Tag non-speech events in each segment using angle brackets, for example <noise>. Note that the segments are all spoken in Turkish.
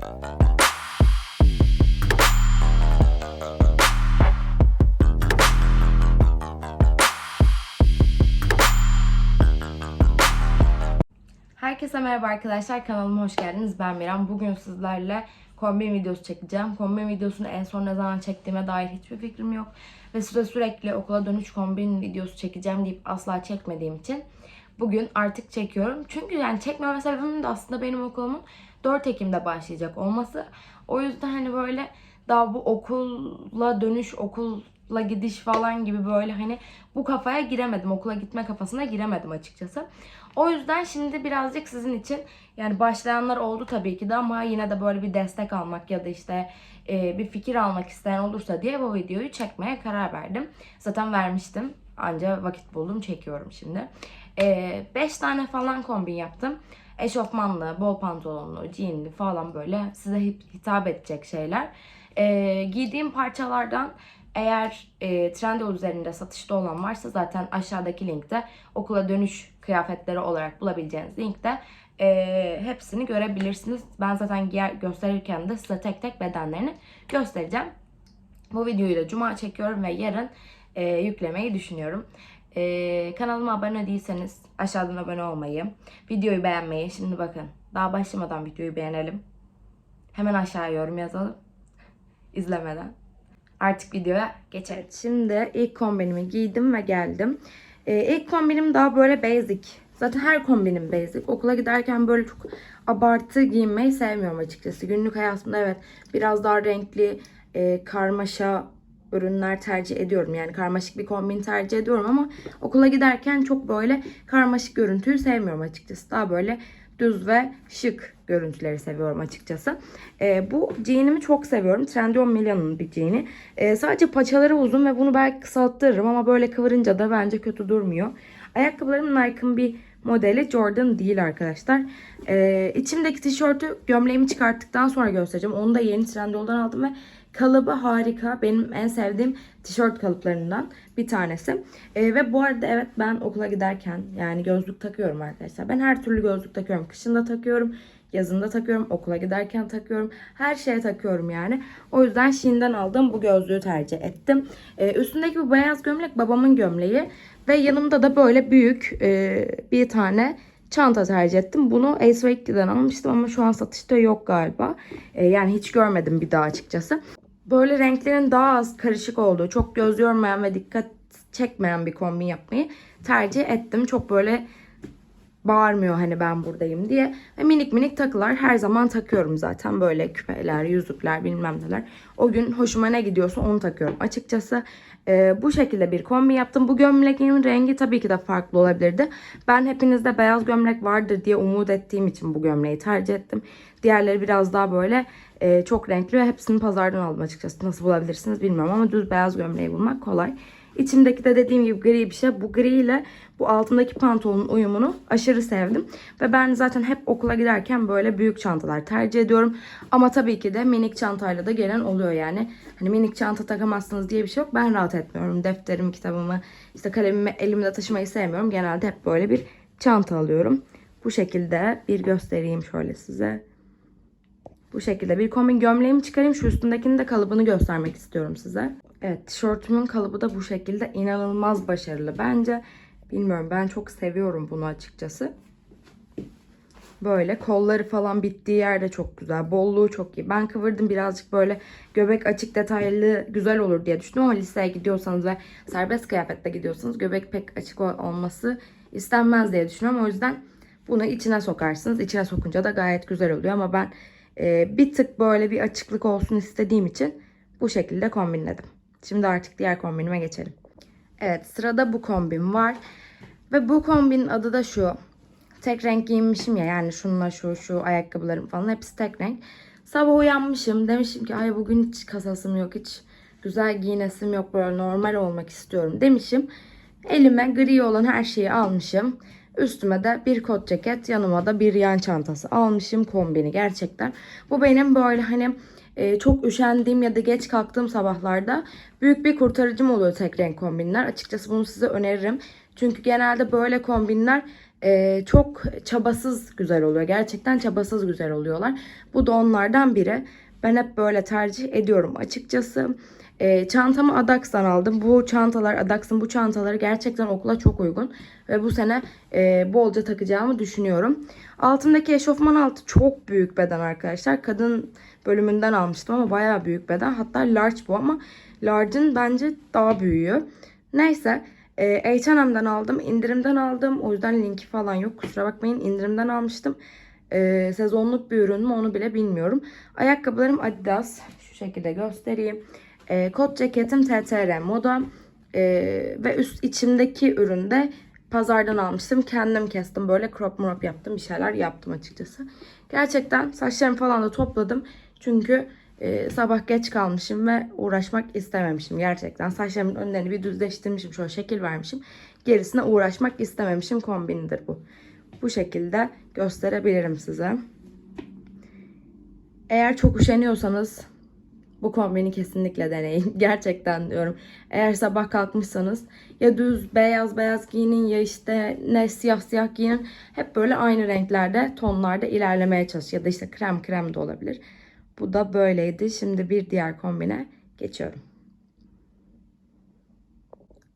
Herkese merhaba arkadaşlar kanalıma hoş geldiniz. Ben Miran. Bugün sizlerle kombin videosu çekeceğim. Kombin videosunu en son ne zaman çektiğime dair hiçbir fikrim yok. Ve size sürekli okula dönüş kombin videosu çekeceğim deyip asla çekmediğim için bugün artık çekiyorum. Çünkü yani çekmeme sebebim de aslında benim okulumun 4 Ekim'de başlayacak olması. O yüzden hani böyle daha bu okulla dönüş, okulla gidiş falan gibi böyle hani bu kafaya giremedim. Okula gitme kafasına giremedim açıkçası. O yüzden şimdi birazcık sizin için yani başlayanlar oldu tabii ki de ama yine de böyle bir destek almak ya da işte e, bir fikir almak isteyen olursa diye bu videoyu çekmeye karar verdim. Zaten vermiştim. Anca vakit buldum çekiyorum şimdi. 5 tane falan kombin yaptım. Eşofmanlı, bol pantolonlu, jeanli falan böyle size hit- hitap edecek şeyler. E, giydiğim parçalardan eğer e, Trendyol üzerinde satışta olan varsa zaten aşağıdaki linkte okula dönüş kıyafetleri olarak bulabileceğiniz linkte e, hepsini görebilirsiniz. Ben zaten giyer, gösterirken de size tek tek bedenlerini göstereceğim. Bu videoyu da cuma çekiyorum ve yarın e, yüklemeyi düşünüyorum. E, kanalıma abone değilseniz aşağıdan abone olmayı, videoyu beğenmeyi. Şimdi bakın daha başlamadan videoyu beğenelim. Hemen aşağıya yorum yazalım. İzlemeden. Artık videoya geçelim. Şimdi ilk kombinimi giydim ve geldim. Ee, ilk kombinim daha böyle basic. Zaten her kombinim basic. Okula giderken böyle çok abartı giyinmeyi sevmiyorum açıkçası. Günlük hayatımda evet biraz daha renkli, e, karmaşa ürünler tercih ediyorum. Yani karmaşık bir kombin tercih ediyorum ama okula giderken çok böyle karmaşık görüntüyü sevmiyorum açıkçası. Daha böyle düz ve şık görüntüleri seviyorum açıkçası. Ee, bu jeanimi çok seviyorum. Trendyol Milano'nun bir jeani. Ee, sadece paçaları uzun ve bunu belki kısalttırırım ama böyle kıvırınca da bence kötü durmuyor. Ayakkabılarım Nike'ın bir modeli Jordan değil arkadaşlar. Ee, içimdeki tişörtü gömleğimi çıkarttıktan sonra göstereceğim. Onu da yeni Trendyol'dan aldım ve kalıbı harika. Benim en sevdiğim tişört kalıplarından bir tanesi. Ee, ve bu arada evet ben okula giderken yani gözlük takıyorum arkadaşlar. Ben her türlü gözlük takıyorum. Kışın da takıyorum. Yazında takıyorum, okula giderken takıyorum. Her şeye takıyorum yani. O yüzden Shein'den aldığım bu gözlüğü tercih ettim. Ee, üstündeki bu beyaz gömlek babamın gömleği. Ve yanımda da böyle büyük e, bir tane çanta tercih ettim. Bunu Ace Wake'den almıştım ama şu an satışta yok galiba. E, yani hiç görmedim bir daha açıkçası. Böyle renklerin daha az karışık olduğu, çok göz yormayan ve dikkat çekmeyen bir kombin yapmayı tercih ettim. Çok böyle bağırmıyor hani ben buradayım diye. Minik minik takılar her zaman takıyorum zaten. Böyle küpeler, yüzükler bilmem neler. O gün hoşuma ne gidiyorsa onu takıyorum. Açıkçası e, bu şekilde bir kombi yaptım. Bu gömleğimin rengi tabii ki de farklı olabilirdi. Ben hepinizde beyaz gömlek vardır diye umut ettiğim için bu gömleği tercih ettim. Diğerleri biraz daha böyle e, çok renkli ve hepsini pazardan aldım açıkçası. Nasıl bulabilirsiniz bilmiyorum ama düz beyaz gömleği bulmak kolay. İçimdeki de dediğim gibi gri bir şey. Bu gri ile bu altındaki pantolonun uyumunu aşırı sevdim. Ve ben zaten hep okula giderken böyle büyük çantalar tercih ediyorum. Ama tabii ki de minik çantayla da gelen oluyor yani. Hani minik çanta takamazsınız diye bir şey yok. Ben rahat etmiyorum. Defterimi, kitabımı, işte kalemimi elimde taşımayı sevmiyorum. Genelde hep böyle bir çanta alıyorum. Bu şekilde bir göstereyim şöyle size. Bu şekilde bir kombin gömleğimi çıkarayım. Şu üstündekinin de kalıbını göstermek istiyorum size. Evet tişörtümün kalıbı da bu şekilde inanılmaz başarılı bence. Bilmiyorum ben çok seviyorum bunu açıkçası. Böyle kolları falan bittiği yerde çok güzel. Bolluğu çok iyi. Ben kıvırdım birazcık böyle göbek açık detaylı güzel olur diye düşündüm ama liseye gidiyorsanız ve serbest kıyafette gidiyorsanız göbek pek açık ol- olması istenmez diye düşünüyorum. O yüzden bunu içine sokarsınız. İçine sokunca da gayet güzel oluyor ama ben e, bir tık böyle bir açıklık olsun istediğim için bu şekilde kombinledim. Şimdi artık diğer kombinime geçelim. Evet sırada bu kombin var. Ve bu kombinin adı da şu. Tek renk giyinmişim ya yani şununla şu şu ayakkabılarım falan hepsi tek renk. Sabah uyanmışım demişim ki ay bugün hiç kasasım yok hiç güzel giyinesim yok böyle normal olmak istiyorum demişim. Elime gri olan her şeyi almışım. Üstüme de bir kot ceket yanıma da bir yan çantası almışım kombini gerçekten. Bu benim böyle hani e, çok üşendiğim ya da geç kalktığım sabahlarda büyük bir kurtarıcım oluyor tek renk kombinler. Açıkçası bunu size öneririm. Çünkü genelde böyle kombinler Ee, çok çabasız güzel oluyor. Gerçekten çabasız güzel oluyorlar. Bu da onlardan biri. Ben hep böyle tercih ediyorum açıkçası. Ee, çantamı Adax'tan aldım. Bu çantalar, Adax'ın bu çantaları gerçekten okula çok uygun. Ve bu sene e, bolca takacağımı düşünüyorum. Altındaki eşofman altı çok büyük beden arkadaşlar. Kadın bölümünden almıştım ama bayağı büyük beden. Hatta large bu ama large'ın bence daha büyüğü. Neyse e, H&M'den aldım. indirimden aldım. O yüzden linki falan yok. Kusura bakmayın indirimden almıştım. E, sezonluk bir ürün mü onu bile bilmiyorum. Ayakkabılarım Adidas. Şu şekilde göstereyim. E, kot ceketim TTR moda. E, ve üst içimdeki üründe pazardan almıştım. Kendim kestim. Böyle crop mrop yaptım. Bir şeyler yaptım açıkçası. Gerçekten saçlarımı falan da topladım. Çünkü e, sabah geç kalmışım ve uğraşmak istememişim gerçekten. Saçlarımın önlerini bir düzleştirmişim. Şöyle şekil vermişim. Gerisine uğraşmak istememişim. Kombinidir bu. Bu şekilde gösterebilirim size. Eğer çok üşeniyorsanız bu kombini kesinlikle deneyin. <laughs> Gerçekten diyorum. Eğer sabah kalkmışsanız ya düz beyaz beyaz giyinin ya işte ne siyah siyah giyinin. Hep böyle aynı renklerde, tonlarda ilerlemeye çalış. Ya da işte krem krem de olabilir. Bu da böyleydi. Şimdi bir diğer kombine geçiyorum.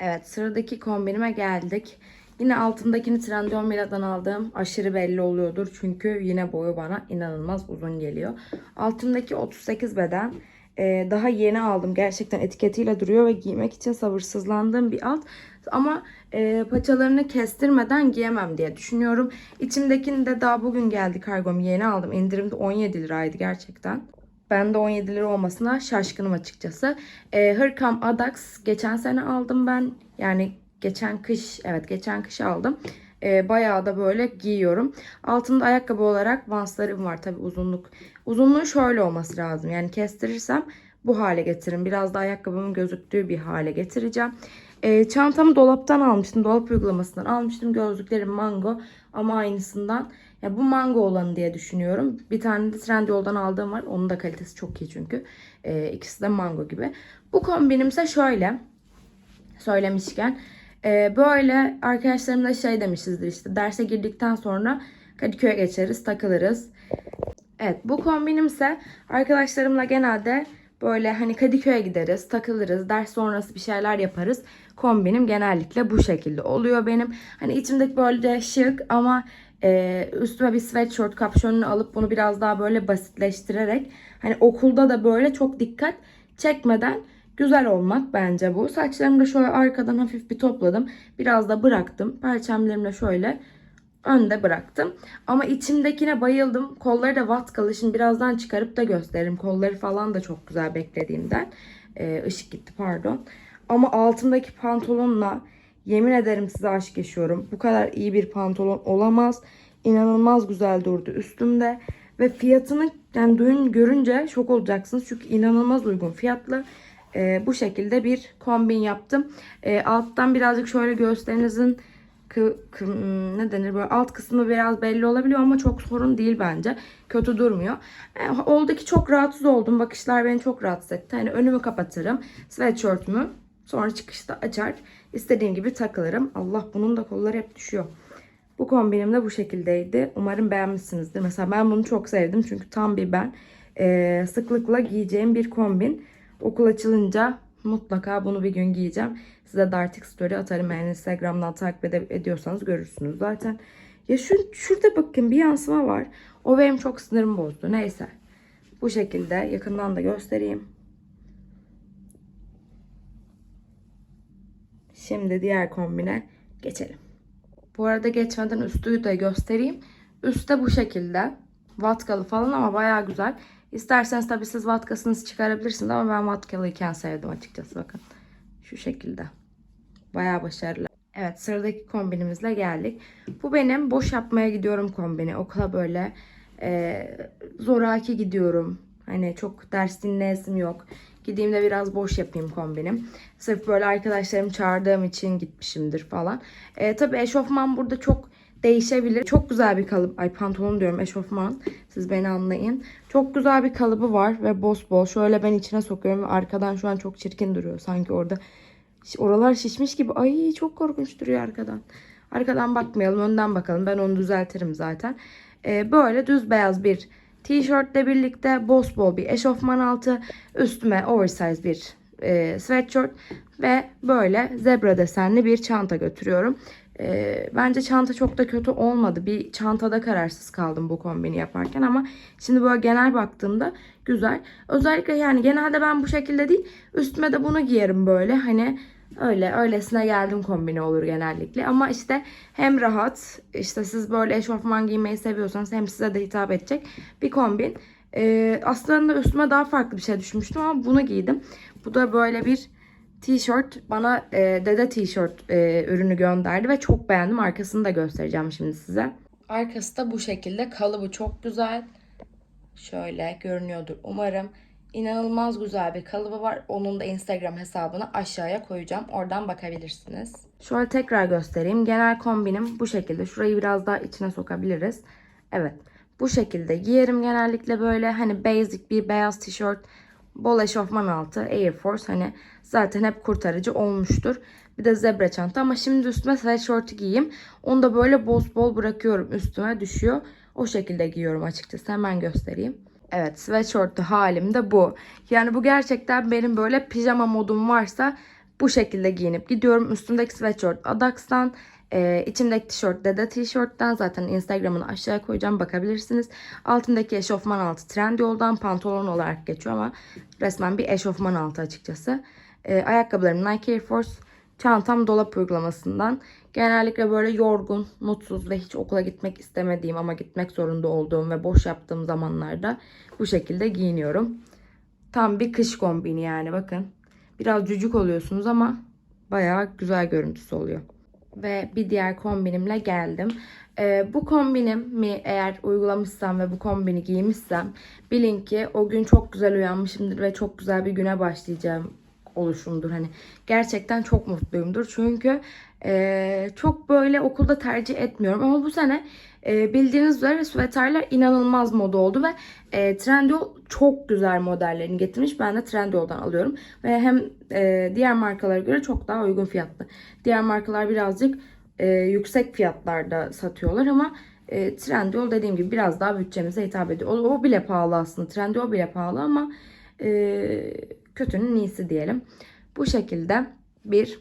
Evet sıradaki kombinime geldik. Yine altındakini Trendyol Mila'dan aldığım aşırı belli oluyordur. Çünkü yine boyu bana inanılmaz uzun geliyor. Altındaki 38 beden. Ee, daha yeni aldım. Gerçekten etiketiyle duruyor ve giymek için sabırsızlandığım bir alt. Ama e, paçalarını kestirmeden giyemem diye düşünüyorum. İçimdekini de daha bugün geldi kargom. Yeni aldım. İndirimde 17 liraydı gerçekten. Ben de 17 lira olmasına şaşkınım açıkçası. E, Hırkam Adax geçen sene aldım ben. Yani geçen kış, evet geçen kış aldım. E, bayağı da böyle giyiyorum. Altında ayakkabı olarak vanslarım var tabi uzunluk. Uzunluğu şöyle olması lazım. Yani kestirirsem bu hale getiririm. Biraz da ayakkabımın gözüktüğü bir hale getireceğim. E, çantamı dolaptan almıştım. Dolap uygulamasından almıştım. Gözlüklerim mango ama aynısından. Ya bu mango olanı diye düşünüyorum. Bir tane de Trendyol'dan aldığım var. Onun da kalitesi çok iyi çünkü. E, ikisi de mango gibi. Bu kombinimse şöyle. Söylemişken. E, böyle arkadaşlarımla şey demişizdir işte. Derse girdikten sonra Kadıköy'e geçeriz, takılırız. Evet bu kombinimse arkadaşlarımla genelde böyle hani Kadıköy'e gideriz, takılırız, ders sonrası bir şeyler yaparız. Kombinim genellikle bu şekilde oluyor benim. Hani içimdeki böyle şık ama e, üstüme bir sweatshirt kapşonunu alıp bunu biraz daha böyle basitleştirerek hani okulda da böyle çok dikkat çekmeden güzel olmak bence bu. Saçlarımı da şöyle arkadan hafif bir topladım. Biraz da bıraktım. Perçemlerimle şöyle önde bıraktım. Ama içimdekine bayıldım. Kolları da vatkalı. Şimdi birazdan çıkarıp da gösteririm. Kolları falan da çok güzel beklediğimden. Ee, ışık gitti pardon. Ama altındaki pantolonla yemin ederim size aşk yaşıyorum. Bu kadar iyi bir pantolon olamaz. İnanılmaz güzel durdu üstümde. Ve fiyatını yani dün görünce şok olacaksınız. Çünkü inanılmaz uygun fiyatlı. Ee, bu şekilde bir kombin yaptım. Ee, alttan birazcık şöyle göğüslerinizin kı, kı, ne denir böyle alt kısmı biraz belli olabiliyor ama çok sorun değil bence. Kötü durmuyor. E, oldu ki çok rahatsız oldum. Bakışlar beni çok rahatsız etti. Hani önümü kapatırım. Sweatshirt'ümü sonra çıkışta açar. istediğim gibi takılırım. Allah bunun da kolları hep düşüyor. Bu kombinim de bu şekildeydi. Umarım beğenmişsinizdir. Mesela ben bunu çok sevdim. Çünkü tam bir ben e, sıklıkla giyeceğim bir kombin. Okul açılınca mutlaka bunu bir gün giyeceğim. Size de artık story atarım. Yani Instagram'dan takip ed- ediyorsanız görürsünüz zaten. Ya şu, şurada bakın bir yansıma var. O benim çok sınırımı bozdu. Neyse. Bu şekilde yakından da göstereyim. Şimdi diğer kombine geçelim. Bu arada geçmeden üstü de göstereyim. Üstte bu şekilde. Vatkalı falan ama bayağı güzel. İsterseniz tabii siz vatkasını çıkarabilirsiniz ama ben vatkalıyken sevdim açıkçası bakın. Şu şekilde. Bayağı başarılı. Evet sıradaki kombinimizle geldik. Bu benim boş yapmaya gidiyorum kombini. Okula böyle e, zoraki gidiyorum. Hani çok ders dinleyesim yok. Gideyim de biraz boş yapayım kombinim. Sırf böyle arkadaşlarım çağırdığım için gitmişimdir falan. E, tabii eşofman burada çok değişebilir. Çok güzel bir kalıp. Ay pantolon diyorum eşofman. Siz beni anlayın. Çok güzel bir kalıbı var ve boz bol. Şöyle ben içine sokuyorum ve arkadan şu an çok çirkin duruyor. Sanki orada oralar şişmiş gibi. Ay çok korkunç duruyor arkadan. Arkadan bakmayalım, önden bakalım. Ben onu düzeltirim zaten. Ee, böyle düz beyaz bir tişörtle birlikte boss bol bir eşofman altı, üstüme oversize bir e, sweatshirt ve böyle zebra desenli bir çanta götürüyorum. Ee, bence çanta çok da kötü olmadı. Bir çantada kararsız kaldım bu kombini yaparken ama şimdi böyle genel baktığımda güzel. Özellikle yani genelde ben bu şekilde değil üstüme de bunu giyerim böyle hani öyle öylesine geldim kombini olur genellikle ama işte hem rahat işte siz böyle eşofman giymeyi seviyorsanız hem size de hitap edecek bir kombin. Ee, aslında üstüme daha farklı bir şey düşmüştüm ama bunu giydim. Bu da böyle bir tişört bana e, dede tişört e, ürünü gönderdi ve çok beğendim. Arkasını da göstereceğim şimdi size. Arkası da bu şekilde. Kalıbı çok güzel. Şöyle görünüyordur umarım. İnanılmaz güzel bir kalıbı var. Onun da Instagram hesabını aşağıya koyacağım. Oradan bakabilirsiniz. Şöyle tekrar göstereyim. Genel kombinim bu şekilde. Şurayı biraz daha içine sokabiliriz. Evet. Bu şekilde giyerim genellikle böyle hani basic bir beyaz tişört, bol eşofman altı, Air Force hani zaten hep kurtarıcı olmuştur. Bir de zebra çanta ama şimdi üstüme sweatshirt'ü giyeyim. Onu da böyle bol bol bırakıyorum üstüme düşüyor. O şekilde giyiyorum açıkçası. Hemen göstereyim. Evet sweatshirt'ü halim de bu. Yani bu gerçekten benim böyle pijama modum varsa bu şekilde giyinip gidiyorum. Üstümdeki sweatshirt Adax'tan. Ee, içimdeki tişört Dede tişörtten zaten Instagram'ını aşağıya koyacağım bakabilirsiniz. Altındaki eşofman altı Trendyol'dan pantolon olarak geçiyor ama resmen bir eşofman altı açıkçası. Ee, ayakkabılarım Nike Air Force. Çantam dolap uygulamasından. Genellikle böyle yorgun, mutsuz ve hiç okula gitmek istemediğim ama gitmek zorunda olduğum ve boş yaptığım zamanlarda bu şekilde giyiniyorum. Tam bir kış kombini yani bakın. Biraz cücük oluyorsunuz ama bayağı güzel görüntüsü oluyor. Ve bir diğer kombinimle geldim. Ee, bu kombinimi eğer uygulamışsam ve bu kombini giymişsem bilin ki o gün çok güzel uyanmışımdır ve çok güzel bir güne başlayacağım oluşumdur. Hani gerçekten çok mutluyumdur. Çünkü e, çok böyle okulda tercih etmiyorum. Ama bu sene e, bildiğiniz üzere süveterler inanılmaz moda oldu ve e, Trendyol çok güzel modellerini getirmiş. Ben de Trendyol'dan alıyorum. Ve hem e, diğer markalara göre çok daha uygun fiyatlı. Diğer markalar birazcık e, yüksek fiyatlarda satıyorlar ama e, Trendyol dediğim gibi biraz daha bütçemize hitap ediyor. O, o bile pahalı aslında. Trendyol bile pahalı ama e, kötünün iyisi diyelim. Bu şekilde bir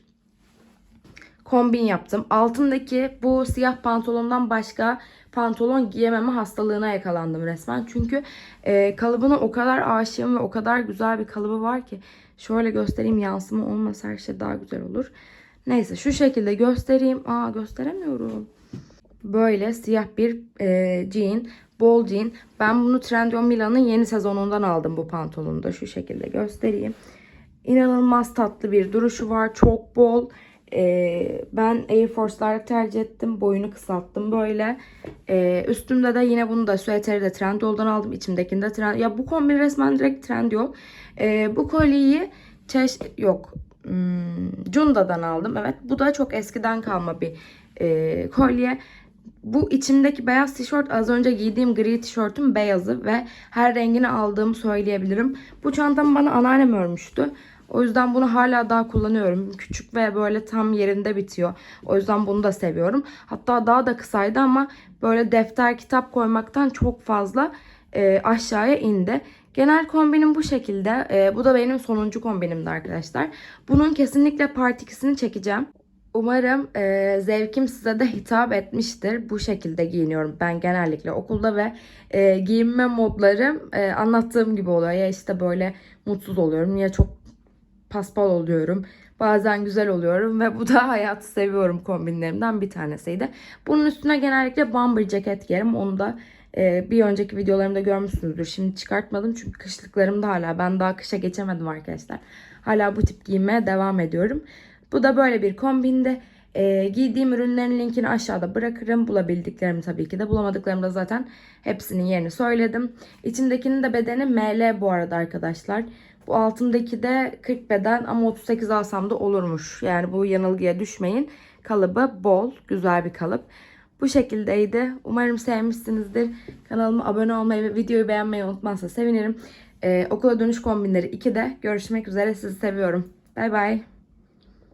kombin yaptım. Altındaki bu siyah pantolondan başka pantolon giyememe hastalığına yakalandım resmen. Çünkü e, kalıbına o kadar aşığım ve o kadar güzel bir kalıbı var ki. Şöyle göstereyim yansıma olmasa her şey daha güzel olur. Neyse şu şekilde göstereyim. Aa gösteremiyorum. Böyle siyah bir e, jean. Bol jean. Ben bunu Trendyol Milan'ın yeni sezonundan aldım bu pantolonu da. Şu şekilde göstereyim. İnanılmaz tatlı bir duruşu var. Çok bol. Ee, ben Air Force'ları tercih ettim. Boyunu kısalttım böyle. Ee, üstümde de yine bunu da süeteri de Trendyol'dan aldım. İçimdekini de Trendyol. Ya bu kombin resmen direkt Trendyol. Ee, bu kolyeyi çeş yok. Hmm, Cunda'dan aldım. Evet bu da çok eskiden kalma bir e, kolye. Bu içimdeki beyaz tişört az önce giydiğim gri tişörtün beyazı ve her rengini aldığımı söyleyebilirim. Bu çantamı bana anneannem örmüştü. O yüzden bunu hala daha kullanıyorum. Küçük ve böyle tam yerinde bitiyor. O yüzden bunu da seviyorum. Hatta daha da kısaydı ama böyle defter kitap koymaktan çok fazla e, aşağıya indi. Genel kombinim bu şekilde. E, bu da benim sonuncu kombinimdi arkadaşlar. Bunun kesinlikle part 2'sini çekeceğim. Umarım e, zevkim size de hitap etmiştir. Bu şekilde giyiniyorum ben genellikle okulda ve e, giyinme modlarım e, anlattığım gibi oluyor. Ya işte böyle mutsuz oluyorum ya çok paspal oluyorum. Bazen güzel oluyorum ve bu da <laughs> hayatı seviyorum kombinlerimden bir tanesiydi. Bunun üstüne genellikle bomber ceket giyerim. Onu da e, bir önceki videolarımda görmüşsünüzdür. Şimdi çıkartmadım çünkü kışlıklarım da hala. Ben daha kışa geçemedim arkadaşlar. Hala bu tip giymeye devam ediyorum. Bu da böyle bir kombinde. E, giydiğim ürünlerin linkini aşağıda bırakırım. Bulabildiklerimi tabii ki de. Bulamadıklarımı da zaten hepsinin yerini söyledim. İçindekinin de bedeni ML bu arada arkadaşlar. Bu altındaki de 40 beden ama 38 alsam da olurmuş. Yani bu yanılgıya düşmeyin. Kalıbı bol, güzel bir kalıp. Bu şekildeydi. Umarım sevmişsinizdir. Kanalıma abone olmayı ve videoyu beğenmeyi unutmazsa sevinirim. Ee, okula dönüş kombinleri 2'de görüşmek üzere. Sizi seviyorum. Bay bay.